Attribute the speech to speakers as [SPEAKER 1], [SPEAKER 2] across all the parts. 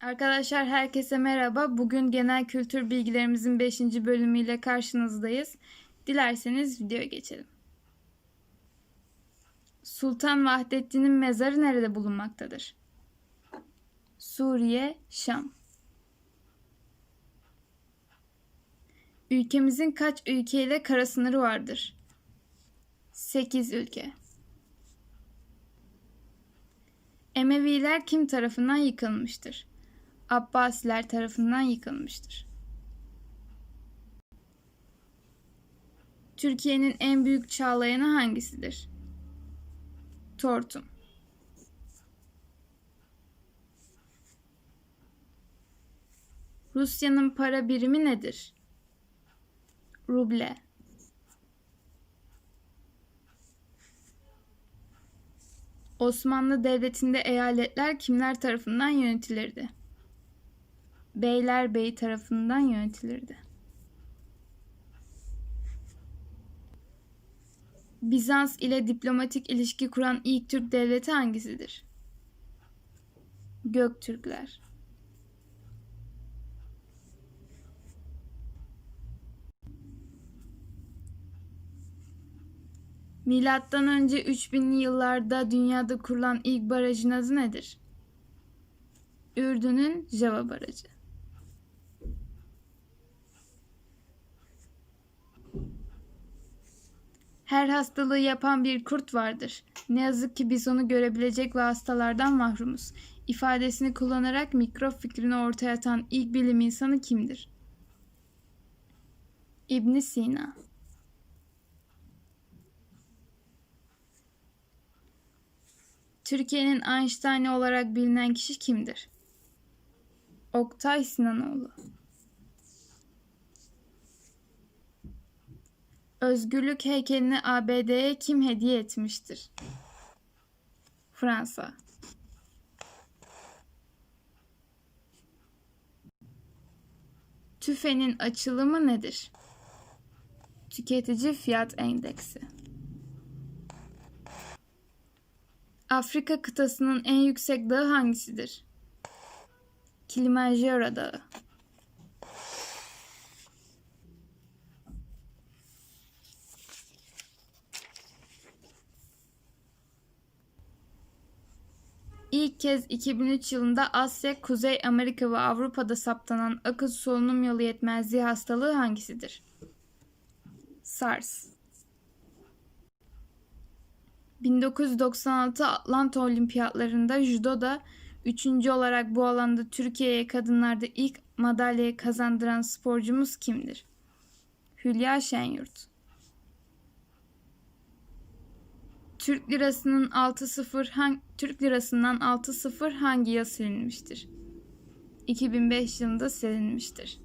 [SPEAKER 1] Arkadaşlar herkese merhaba. Bugün genel kültür bilgilerimizin 5. bölümüyle karşınızdayız. Dilerseniz videoya geçelim. Sultan Vahdettin'in mezarı nerede bulunmaktadır? Suriye, Şam. Ülkemizin kaç ülkeyle kara sınırı vardır? 8 ülke. Emeviler kim tarafından yıkılmıştır? Abbasiler tarafından yıkılmıştır. Türkiye'nin en büyük çağlayanı hangisidir? Tortum. Rusya'nın para birimi nedir? Ruble. Osmanlı Devleti'nde eyaletler kimler tarafından yönetilirdi? Beylerbeyi tarafından yönetilirdi. Bizans ile diplomatik ilişki kuran ilk Türk devleti hangisidir? Göktürkler. Milattan önce 3000'li yıllarda dünyada kurulan ilk barajın adı nedir? Ürdün'ün Java Barajı. Her hastalığı yapan bir kurt vardır. Ne yazık ki biz onu görebilecek ve hastalardan mahrumuz. İfadesini kullanarak mikrop fikrini ortaya atan ilk bilim insanı kimdir? İbn Sina. Türkiye'nin Einstein'ı olarak bilinen kişi kimdir? Oktay Sinanoğlu. Özgürlük heykelini ABD'ye kim hediye etmiştir? Fransa. TÜFE'nin açılımı nedir? Tüketici Fiyat Endeksi. Afrika kıtasının en yüksek dağı hangisidir? Kilimanjaro Dağı. İlk kez 2003 yılında Asya, Kuzey Amerika ve Avrupa'da saptanan akıl solunum yolu yetmezliği hastalığı hangisidir? SARS. 1996 Atlanta Olimpiyatlarında judoda üçüncü olarak bu alanda Türkiye'ye kadınlarda ilk madalyayı kazandıran sporcumuz kimdir? Hülya Şenyurt. Türk lirasının 6-0 hangi Türk lirasından 6-0 hangi yıl silinmiştir? 2005 yılında silinmiştir.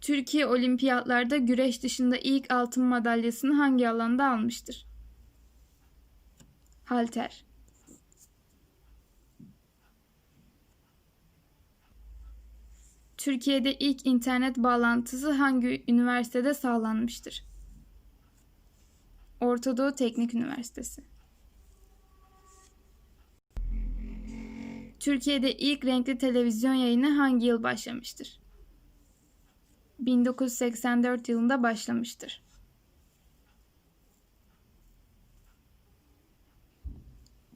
[SPEAKER 1] Türkiye olimpiyatlarda güreş dışında ilk altın madalyasını hangi alanda almıştır? Halter. Türkiye'de ilk internet bağlantısı hangi üniversitede sağlanmıştır? Orta Doğu Teknik Üniversitesi. Türkiye'de ilk renkli televizyon yayını hangi yıl başlamıştır? 1984 yılında başlamıştır.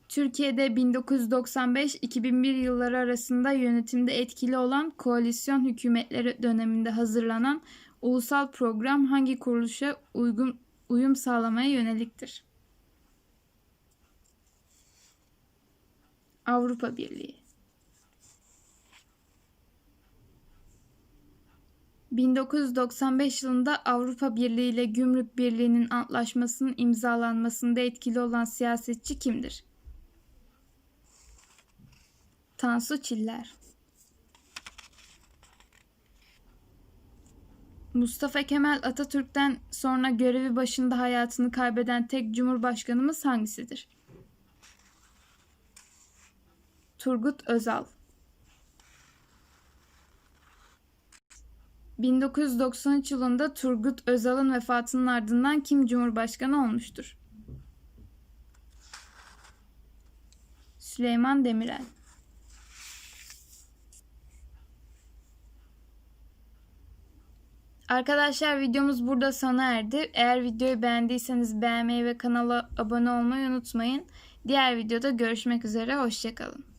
[SPEAKER 1] Türkiye'de 1995-2001 yılları arasında yönetimde etkili olan koalisyon hükümetleri döneminde hazırlanan ulusal program hangi kuruluşa uygun uyum sağlamaya yöneliktir? Avrupa Birliği 1995 yılında Avrupa Birliği ile Gümrük Birliği'nin antlaşmasının imzalanmasında etkili olan siyasetçi kimdir? Tansu Çiller Mustafa Kemal Atatürk'ten sonra görevi başında hayatını kaybeden tek cumhurbaşkanımız hangisidir? Turgut Özal 1993 yılında Turgut Özal'ın vefatının ardından kim Cumhurbaşkanı olmuştur? Süleyman Demirel. Arkadaşlar videomuz burada sona erdi. Eğer videoyu beğendiyseniz beğenmeyi ve kanala abone olmayı unutmayın. Diğer videoda görüşmek üzere. Hoşçakalın.